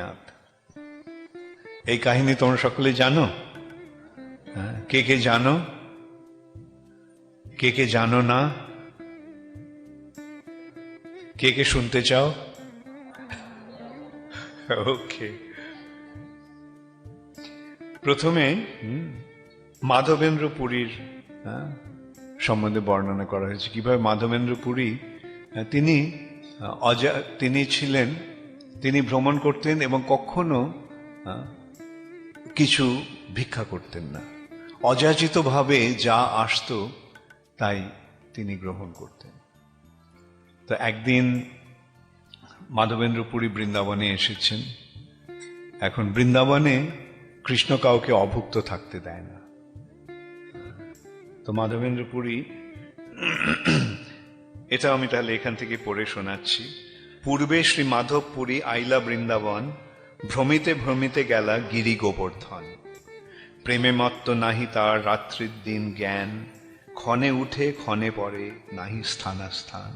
গোপীনাথ এই কাহিনী তোমরা সকলে জানো? হ্যাঁ, কে কে জানো? কে কে জানো না? কে কে শুনতে চাও? ওকে। প্রথমে মাধবেন্দ্র পুরীর হ্যাঁ, সম্বন্ধে বর্ণনা করা হয়েছে। কীভাবে মাধবেন্দ্র পুরী তিনি অজা তিনি ছিলেন তিনি ভ্রমণ করতেন এবং কখনো কিছু ভিক্ষা করতেন না। অযাচিতভাবে যা আসতো, তাই তিনি গ্রহণ করতেন। তো একদিন মাধবেন্দ্র পুরী বৃন্দাবনে এসেছেন। এখন বৃন্দাবনে কৃষ্ণ কাউকে অভুক্ত থাকতে দেয় না। তো মাধবেন্দ্র পুরী এটা আমি তাহলে এখান থেকে পড়ে শোনাচ্ছি। পূর্বে শ্রী মাধব পুরী আইলা বৃন্দাবন, ভ্রমিতে ভ্রমিতে গেলা গিরি গোবর্ধন। প্রেমে মত্ত নাহি তার রাত্রির দিন জ্ঞান, ক্ষণে উঠে ক্ষণে পড়ে নাহি স্থানাস্থান।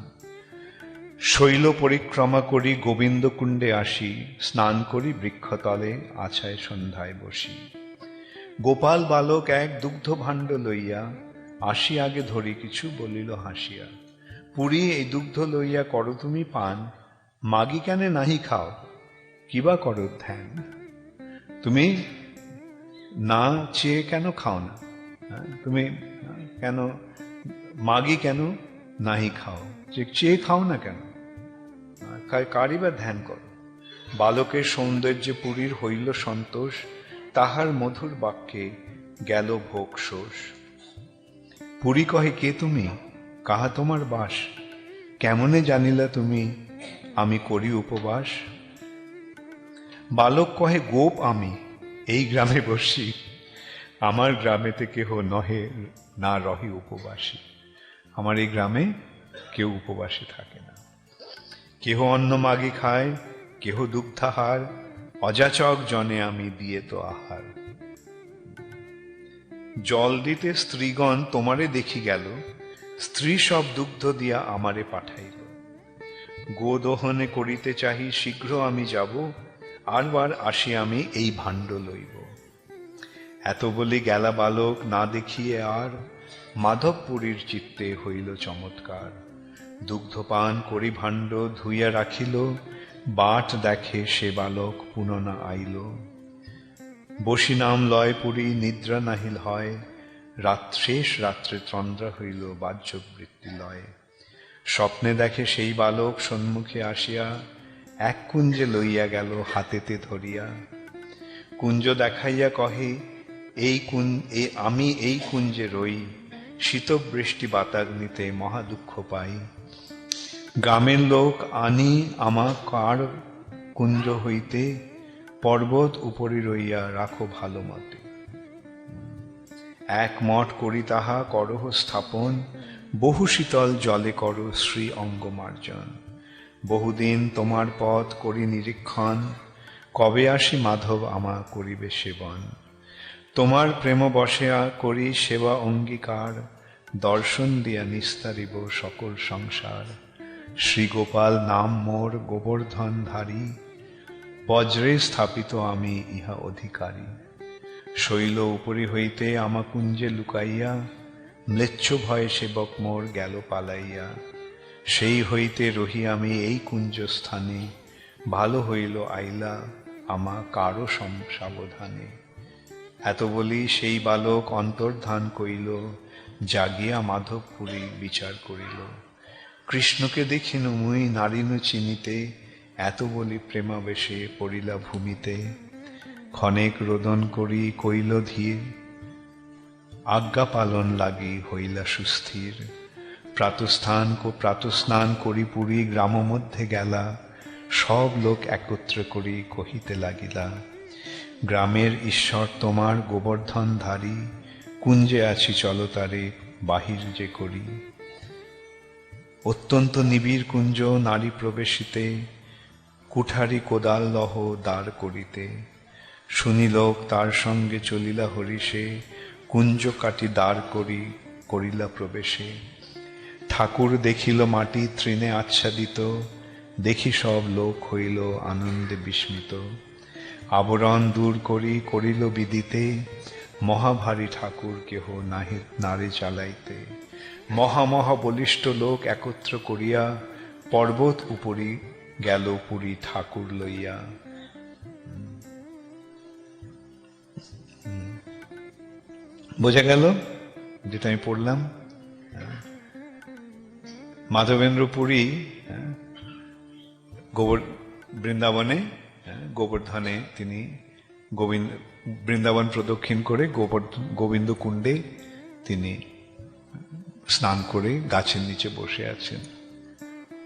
শৈল পরিক্রমা করি গোবিন্দকুণ্ডে আসি, স্নান করি বৃক্ষতলে, আছায় সন্ধ্যায় বসি। গোপাল বালক এক দুগ্ধ ভাণ্ড লইয়া, আসি আগে ধরি কিছু বলিল হাসিয়া। পুরী এই দুগ্ধ লইয়া করো তুমি পান মাগি কেনে নাহি খাও কিবা করো ধ্যান? তুমি না চেয়ে কেন খাও না? হ্যাঁ, তুমি হ্যাঁ, কেন মাগি কেন নাহি খাও? যে চেয়ে খাও না কেন? আর কা- বা ধ্যান করো। বালকের সৌন্দর্যে পুরীর হইল সন্তোষ তাহার মধুর বাক্যে গেল ভোগ শোষ। পুরী কহে কে তুমি? কাহা তোমার বাস? কেমনে জানিলা তুমি আমি করি উপবাস। বালক কহে, গোপ আমি, এই গ্রামে বসি। আমার গ্রামেতে কেহ নহে, না রহি উপবাসী। আমার এই গ্রামে কেউ উপবাসী থাকে না। কেহ অন্ন মাগি খায়, কেহ দুগ্ধাহার অযাচক জনে আমি দিয়ে তো আহার। জল দিতে স্ত্রীগণ তোমারে দেখি গেল। স্ত্রী সব দুগ্ধ দিয়া আমারে পাঠাইল। গোদহনে করিতে চাহি, শীঘ্র আমি যাব, আরবার আসি আমি এই ভাণ্ড লইব। এত বলি গেলা বালক, না দেখিয়ে আর মাধবপুরীর চিত্তে হইল চমৎকার। দুগ্ধপান করি ভাণ্ড, ধুইয়া রাখিল, বাট দেখে সে বালক পুননা আইল। বসি নাম লয় পুরী নিদ্রা নাহিল হয়, রাত শেষ রাত্রে তন্দ্রা হইল বাহ্যবৃত্তি লয় স্বপ্নে দেখে সেই বালক সম্মুখে আসিয়া এক কুঞ্জে লইয়া গেল হাতেতে ধরিয়া। কুঞ্জ দেখাইয়া কহে, এই কুন, এ, আমি এই কুঞ্জে রই শীত বৃষ্টি বাতাগ্নিতে মহা দুঃখ পাই। গ্রামের লোক আনি আমা কার কুঞ্জ হইতে, পর্বত উপরে রইয়া রাখো ভালো মতে। এক মঠ করি তাহা, করহ স্থাপন বহু শীতল জলে করো শ্রী অঙ্গমার্জন। বহুদিন তোমার পথ করি নিরীক্ষণ, কবে আসি মাধব আমা করিবে সেবন। তোমার প্রেম বসেয়া করি সেবা অঙ্গীকার, দর্শন দিয়া নিস্তারিব সকল সংসার। শ্রীগোপাল নাম মোর গোবর্ধন ধারী, বজ্রে স্থাপিত আমি ইহা অধিকারী। শৈল উপরি হইতে আমা কুঞ্জে লুকাইয়া ম্লেচ্ছ ভয়ে সেবক মোর গেল পালাইয়া। সেই হইতে রহি আমি এই কুঞ্জ স্থানে ভালো হইল আইলা আমা কারও সাবধানে। এত বলি সেই বালক অন্তর্ধান কইল জাগিয়া মাধবপুরী বিচার করিল। কৃষ্ণকে দেখিনু মুই নারিনু চিনিতে, এত বলি প্রেমাবেশে পড়িলা ভূমিতে। ক্ষণেক রোদন করি কইল ধীর আজ্ঞা পালন লাগি হইলা সুস্থির। প্রাতস্থান কো প্রাতস্নান করি পুরী গ্রাম মধ্যে গেলা, সব লোক একত্র করি কহিতে লাগিলা, গ্রামের ঈশ্বর তোমার গোবর্ধন ধারী, কুঞ্জে আছি চলতারে বাহির যে করি। অত্যন্ত নিবিড় কুঞ্জ নারী প্রবেশিতে, কুঠারি কোদাল লহ দ্বার করিতে। শুনিলোক তার সঙ্গে চলিলা হরিষে কুঞ্জ কাটি দ্বার করি, করিলা প্রবেশে। ঠাকুর দেখিল মাটি তৃণে আচ্ছাদিত, দেখি সব লোক হইল আনন্দে বিস্মিত। আবরণ দূর করি, করিল বিদিতে, মহাভারী ঠাকুর কেহ নাহি, নারে চালাইতে। মহা মহা বলিষ্ঠ লোক একত্র করিয়া, পর্বত উপরি গেল পুরী ঠাকুর লইয়া। বোঝা গেল? যেটা আমি পড়লাম। মাধবেন্দ্র পুরী হ্যাঁ, গোবর বৃন্দাবনে হ্যাঁ, গোবর্ধনে তিনি গোবিন্দ বৃন্দাবন প্রদক্ষিণ করে গোবর গোবিন্দ কুণ্ডে তিনি স্নান করে গাছের নিচে বসে আছেন।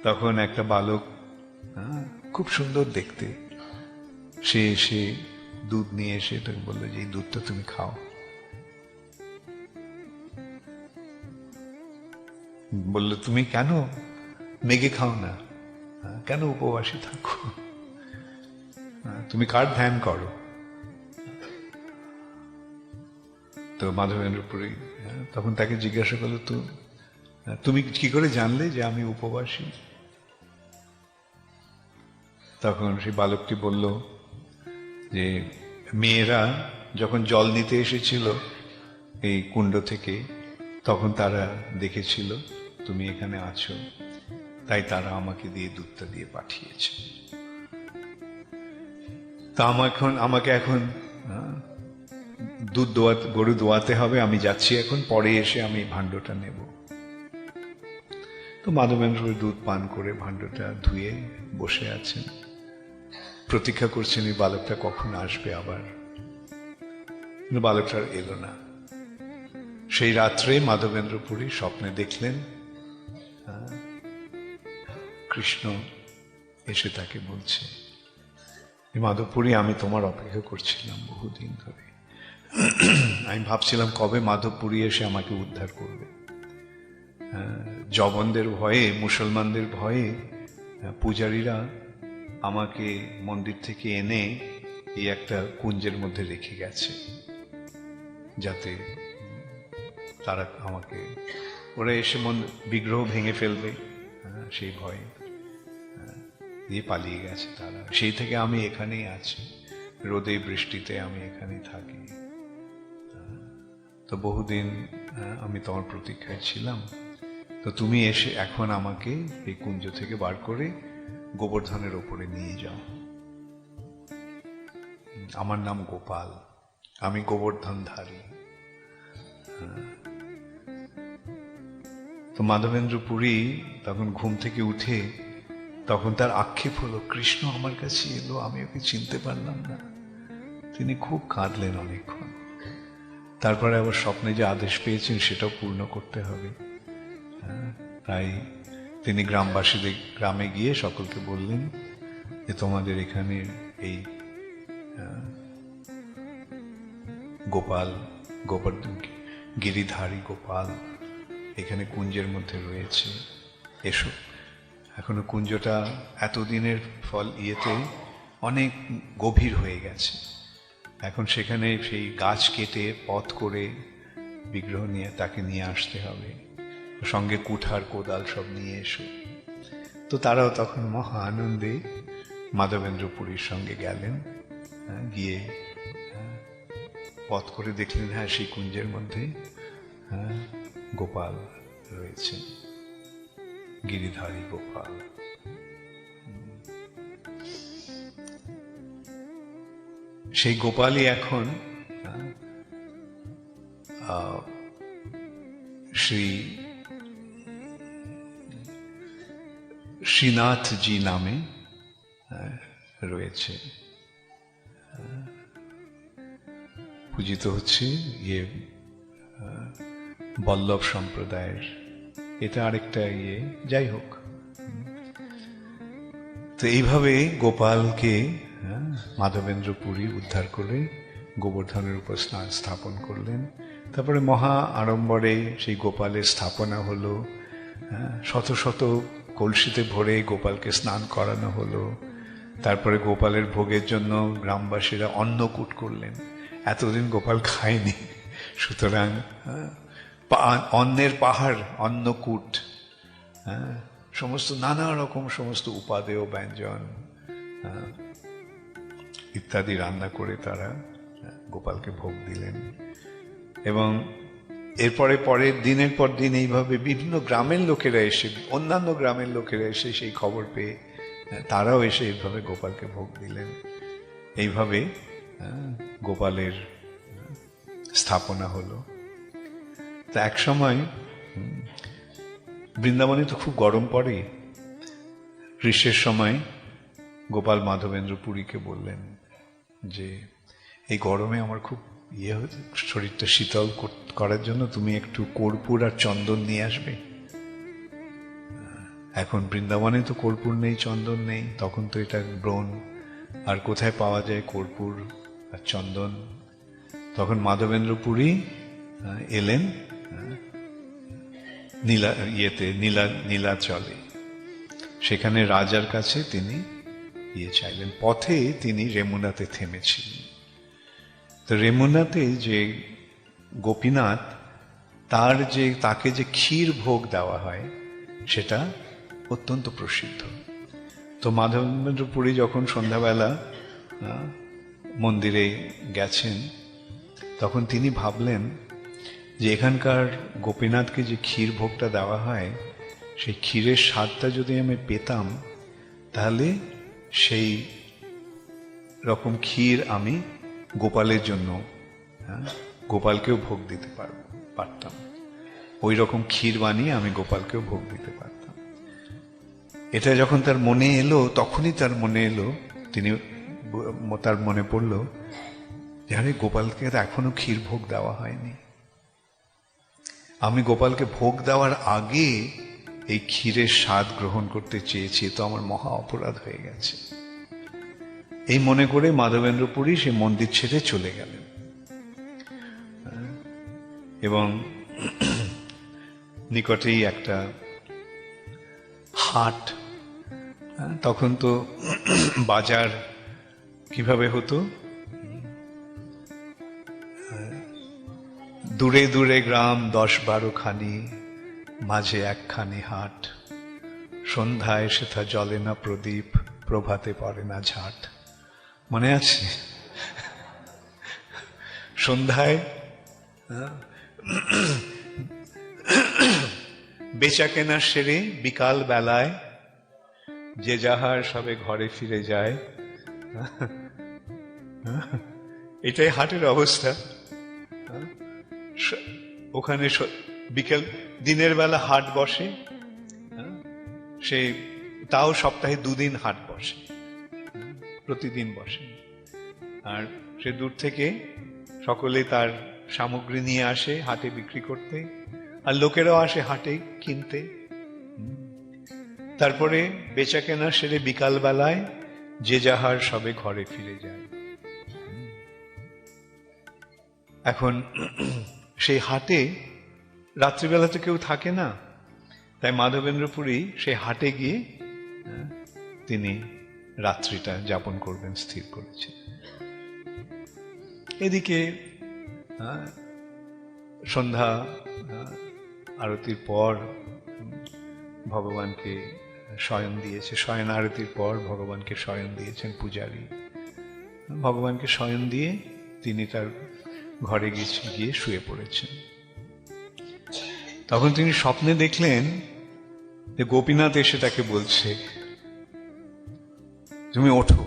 তখন একটা বালক হ্যাঁ, খুব সুন্দর দেখতে। সে এসে দুধ নিয়ে এসে তাকে বলল যে এই দুধটা তুমি খাও। বলল তুমি কেন মেঘে খাও না? হ্যাঁ, কেন উপবাসী থাকো? হ্যাঁ, তুমি কার ধ্যান করো? তো মাধবেন্দ্রপুরী হ্যাঁ, তখন তাকে জিজ্ঞাসা করল তো তুমি কি করে জানলে যে আমি উপবাসী? তখন সেই বালকটি বলল যে মেয়েরা যখন জল নিতে এসেছিল এই কুণ্ড থেকে তখন তারা দেখেছিল তুমি এখানে আছো, তাই তারা আমাকে দিয়ে দুধটা দিয়ে পাঠিয়েছে। তা আমার এখন আমাকে এখন দুধ দোয়াতে গরু দোয়াতে হবে, আমি যাচ্ছি এখন, পরে এসে আমি ভাণ্ডটা নেব। তো মাধবেন্দ্র দুধ পান করে ভাণ্ডটা ধুয়ে বসে আছেন। প্রতীক্ষা করছেন এই বালকটা কখন আসবে আবার। বালকটা এলো না। সেই রাত্রে মাধবেন্দ্রপুরী স্বপ্নে দেখলেন কৃষ্ণ এসে তাকে বলছে "এই মাধবপুরী, আমি তোমার অপেক্ষা করছিলাম বহুদিন ধরে। আমি ভাবছিলাম কবে মাধবপুরী এসে আমাকে উদ্ধার করবে। জবনদের ভয়ে, মুসলমানদের ভয়ে পূজারীরা আমাকে মন্দির থেকে এনে এই একটা কুঞ্জের মধ্যে রেখে গেছে, যাতে তারা আমাকে, ওরা এসে মন, বিগ্রহ ভেঙে ফেলবে সেই ভয়ে। দিয়ে পালিয়ে গেছে তারা। সেই থেকে আমি এখানেই আছি। রোদে বৃষ্টিতে আমি এখানেই থাকি। তো বহুদিন আমি তোমার প্রতীক্ষায় ছিলাম। তো তুমি এসে এখন আমাকে এই কুঞ্জ থেকে বার করে গোবর্ধনের ওপরে নিয়ে যাও। আমার নাম গোপাল। আমি গোবর্ধনধারী। তো মাধবেন্দ্র পুরী তখন ঘুম থেকে উঠে তখন তার আক্ষেপ হলো কৃষ্ণ আমার কাছে এলো আমি ওকে চিনতে পারলাম না। তিনি খুব কাঁদলেন অনেকক্ষণ। তারপরে আবার স্বপ্নে যে আদেশ পেয়েছেন সেটাও পূর্ণ করতে হবে। হ্যাঁ, তাই তিনি গ্রামবাসীদের গ্রামে গিয়ে সকলকে বললেন যে তোমাদের এখানে এই আহ, গোপাল গোবর্ধন গিরিধারী গোপাল এখানে কুঞ্জের মধ্যে রয়েছে। এসো। এখনও কুঞ্জটা এতদিনের ফল ইয়েতে অনেক গভীর হয়ে গেছে। এখন সেখানে সেই গাছ কেটে পথ করে বিগ্রহ নিয়ে তাকে নিয়ে আসতে হবে। সঙ্গে কুঠার কোদাল সব নিয়ে এসো। তো তারাও তখন মহা আনন্দে মাধবেন্দ্র পুরীর সঙ্গে গেলেন। হ্যাঁ, গিয়ে হ্যাঁ, পথ করে দেখলেন হ্যাঁ সেই কুঞ্জের মধ্যে হ্যাঁ গোপাল রয়েছে। গিরিধারী গোপাল। সেই গোপালই এখন শ্রী শ্রীনাথজি নামে রয়েছে। পূজিত হচ্ছে ইয়ে বল্লভ সম্প্রদায়ের এটা আরেকটা ইয়ে। যাই হোক। তো এইভাবে গোপালকে হ্যাঁ, মাধবেন্দ্র পুরী উদ্ধার করে গোবর্ধনের উপর স্নান স্থাপন করলেন। তারপরে মহা আড়ম্বরে সেই গোপালের স্থাপনা হলো হ্যাঁ, শত শত কলসিতে ভরে গোপালকে স্নান করানো হলো। তারপরে গোপালের ভোগের জন্য গ্রামবাসীরা অন্নকূট করলেন। এতদিন গোপাল খায়নি। সুতরাং হ্যাঁ, অন্নের পাহাড় অন্নকূট হ্যাঁ সমস্ত নানা রকম সমস্ত উপাদেয় ব্যঞ্জন হ্যাঁ, ইত্যাদি রান্না করে তারা গোপালকে ভোগ দিলেন। এবং এরপরে পরের দিনের পর দিন এইভাবে বিভিন্ন গ্রামের লোকেরা এসে অন্যান্য গ্রামের লোকেরা এসে সেই খবর পেয়ে তারাও এসে এইভাবে গোপালকে ভোগ দিলেন। এইভাবে গোপালের স্থাপনা হলো। তা এক সময় বৃন্দাবনে তো খুব গরম পড়ে। গ্রীষ্মের সময় গোপাল মাধবেন্দ্র পুরীকে বললেন যে, এই গরমে আমার খুব ইয়ে হচ্ছে শরীরটা শীতল করার জন্য তুমি একটু কর্পূর আর চন্দন নিয়ে আসবে। এখন বৃন্দাবনে তো কর্পূর নেই, চন্দন নেই, তখন তো এটা ব্রণ। আর কোথায় পাওয়া যায় কর্পূর আর চন্দন? তখন মাধবেন্দ্র পুরী এলেন। নীলা, ইয়েতে, নীলা, নীলাচলে। সেখানে রাজার কাছে তিনি ইয়ে চাইলেন। পথে তিনি রেমুনাতে থেমেছিলেন। তো রেমুনাতে যে গোপীনাথ, তার যে, তাকে যে ক্ষীর ভোগ দেওয়া হয়, সেটা অত্যন্ত প্রসিদ্ধ। তো মাধবেন্দ্রপুরী যখন সন্ধ্যাবেলা মন্দিরে গেছেন, তখন তিনি ভাবলেন যে এখানকার গোপীনাথকে যে ক্ষীর ভোগটা দেওয়া হয় সেই ক্ষীরের স্বাদটা যদি আমি পেতাম তাহলে সেই রকম ক্ষীর আমি গোপালের জন্য হ্যাঁ, গোপালকেও ভোগ দিতে পারব পারতাম। ওই রকম ক্ষীর বানিয়ে আমি গোপালকেও ভোগ দিতে পারতাম। এটা যখন তার মনে এলো তখনই তার মনে এলো তিনি তার মনে পড়ল যে আরে গোপালকে এখনও ক্ষীর ভোগ দেওয়া হয়নি। আমি গোপালকে ভোগ দেওয়ার আগে এই ক্ষীরের স্বাদ গ্রহণ করতে চেয়েছি তো আমার মহা অপরাধ হয়ে গেছে। এই মনে করে মাধবেন্দ্র পুরী সে মন্দির ছেড়ে চলে গেলেন। এবং নিকটেই একটা হাট হ্যাঁ, তখন তো বাজার কীভাবে হতো? দূরে দূরে গ্রাম দশ বারো খানি, মাঝে একখানি হাট। সন্ধ্যায় সেথা জলে না প্রদীপ, প্রভাতে পড়ে না ঝাট। মনে আছে? সন্ধ্যায় বেচা কেনা সেরে বিকাল বেলায়, যে যাহার সবে ঘরে ফিরে যায়। এটাই হাটের অবস্থা। ওখানে বিকেল, দিনের বেলা হাট বসে হ্যাঁ? সে তাও সপ্তাহে দুদিন হাট বসে প্রতিদিন বসে। আর সে দূর থেকে সকলে তার সামগ্রী নিয়ে আসে হাটে বিক্রি করতে, আর লোকেরাও আসে হাটে কিনতে তারপরে বেচা কেনা সেরে বিকাল বেলায় যে যাহার সবে ঘরে ফিরে যায় এখন সেই হাটে রাত্রিবেলা তো কেউ থাকে না। তাই মাধবেন্দ্রপুরী সেই হাটে গিয়ে তিনি রাত্রিটা যাপন করবেন স্থির করেছেন। এদিকে আহ, সন্ধ্যা আরতির পর ভগবানকে শয়ন দিয়েছে। শয়ন আরতির পর ভগবানকে শয়ন দিয়েছেন পূজারী। ভগবানকে শয়ন দিয়ে তিনি তার ঘরে গিয়ে শুয়ে পড়েছেন। তখন তিনি স্বপ্নে দেখলেন যে গোপীনাথ এসে তাকে বলছে, তুমি ওঠো।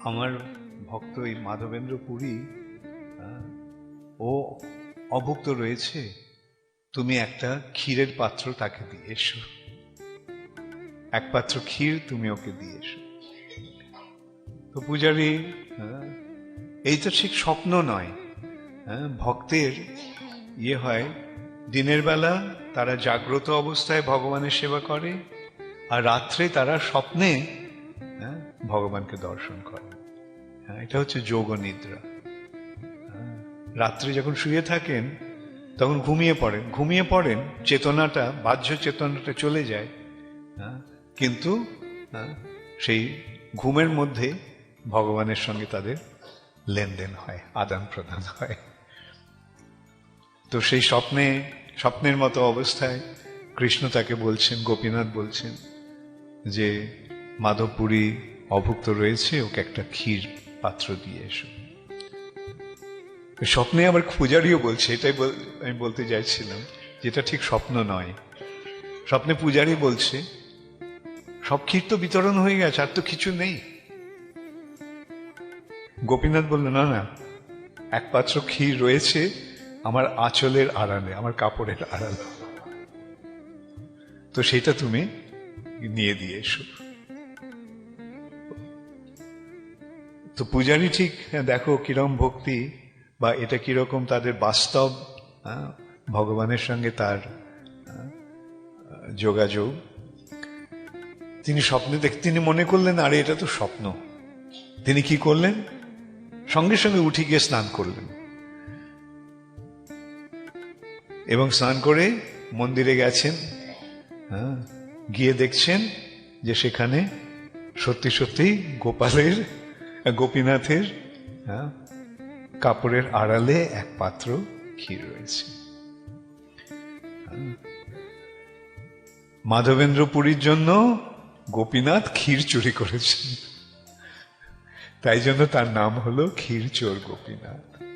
আমার ভক্ত এই মাধবেন্দ্র পুরী ও অভুক্ত রয়েছে। তুমি একটা ক্ষীরের পাত্র তাকে দিয়ে এসো। এক পাত্র ক্ষীর তুমি ওকে দিয়ে এসো। তো পূজারী এই তো ঠিক স্বপ্ন নয়। হ্যাঁ, ভক্তের ইয়ে হয় দিনের বেলা তারা জাগ্রত অবস্থায় ভগবানের সেবা করে আর রাত্রে তারা স্বপ্নে হ্যাঁ, ভগবানকে দর্শন করে। হ্যাঁ, এটা হচ্ছে যোগ নিদ্রা। রাত্রে যখন শুয়ে থাকেন তখন ঘুমিয়ে পড়েন। ঘুমিয়ে পড়েন চেতনাটা বাহ্য চেতনাটা চলে যায়। কিন্তু সেই ঘুমের মধ্যে ভগবানের সঙ্গে তাদের লেনদেন হয়, আদান প্রদান হয়। তো সেই স্বপ্নে, স্বপ্নের মতো অবস্থায় কৃষ্ণ তাকে বলছেন, গোপীনাথ বলছেন যে, মাধবপুরী অভুক্ত রয়েছে, ওকে একটা ক্ষীর পাত্র দিয়ে এসো। স্বপ্নে আবার পূজারিও বলছে, এটাই আমি বলতে চাইছিলাম যেটা ঠিক স্বপ্ন নয়। স্বপ্নে পূজারি বলছে, সব ক্ষীর তো বিতরণ হয়ে গেছে, আর তো কিছু নেই। গোপীনাথ বলল না না এক পাত্র ক্ষীর রয়েছে আমার আঁচলের আড়ালে আমার কাপড়ের আড়ালে। তো সেটা তুমি নিয়ে দিয়ে এসো। তো পূজারি ঠিক হ্যাঁ, দেখো কিরম ভক্তি বা এটা কীরকম তাদের বাস্তব হ্যাঁ, ভগবানের সঙ্গে তার হ্যাঁ, যোগাযোগ। তিনি স্বপ্নে দেখ তিনি মনে করলেন আরে এটা তো স্বপ্ন। তিনি কি করলেন? সঙ্গে সঙ্গে উঠে গিয়ে স্নান করলেন। এবং স্নান করে মন্দিরে গেছেন। হ্যাঁ, গিয়ে দেখছেন যে সেখানে সত্যি সত্যি গোপালের গোপীনাথের হ্যাঁ, কাপড়ের আড়ালে এক পাত্র ক্ষীর রয়েছে। হ্যাঁ। মাধবেন্দ্র পুরীর জন্য গোপীনাথ ক্ষীর চুরি করেছেন। তাই জন্য তার নাম হলো ক্ষীরচোর গোপীনাথ।